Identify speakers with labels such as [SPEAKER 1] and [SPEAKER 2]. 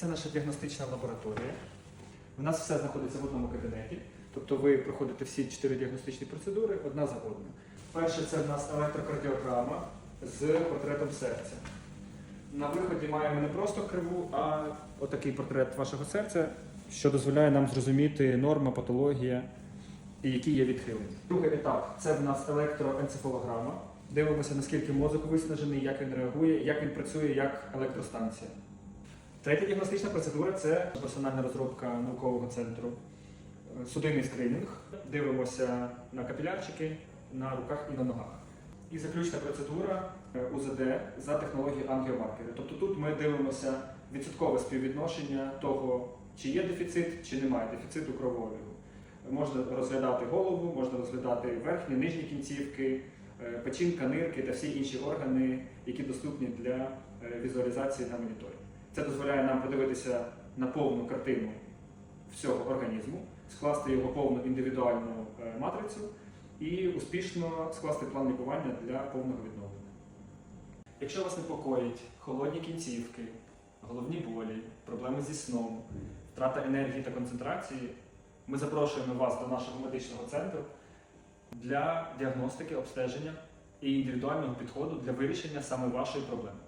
[SPEAKER 1] Це наша діагностична лабораторія. У нас все знаходиться в одному кабінеті. Тобто ви проходите всі чотири діагностичні процедури одна за одною. Перше це в нас електрокардіограма з портретом серця. На виході маємо не просто криву, а отакий портрет вашого серця, що дозволяє нам зрозуміти норма, патологія і які є відхилення. Другий етап це в нас електроенцефалограма. Дивимося, наскільки мозок виснажений, як він реагує, як він працює як електростанція. Третя діагностична процедура це персональна розробка наукового центру. Е, Судинний скринінг. Дивимося на капілярчики на руках і на ногах. І заключна процедура е, УЗД за технологією ангіомаркери. Тобто тут ми дивимося відсоткове співвідношення того, чи є дефіцит, чи немає дефіциту кровообігу. Можна розглядати голову, можна розглядати верхні, нижні кінцівки, е, печінка, нирки та всі інші органи, які доступні для візуалізації на моніторі. Це дозволяє нам подивитися на повну картину всього організму, скласти його повну індивідуальну е, матрицю і успішно скласти план лікування для повного відновлення. Якщо вас непокоїть холодні кінцівки, головні болі, проблеми зі сном, втрата енергії та концентрації, ми запрошуємо вас до нашого медичного центру для діагностики, обстеження і індивідуального підходу для вирішення саме вашої проблеми.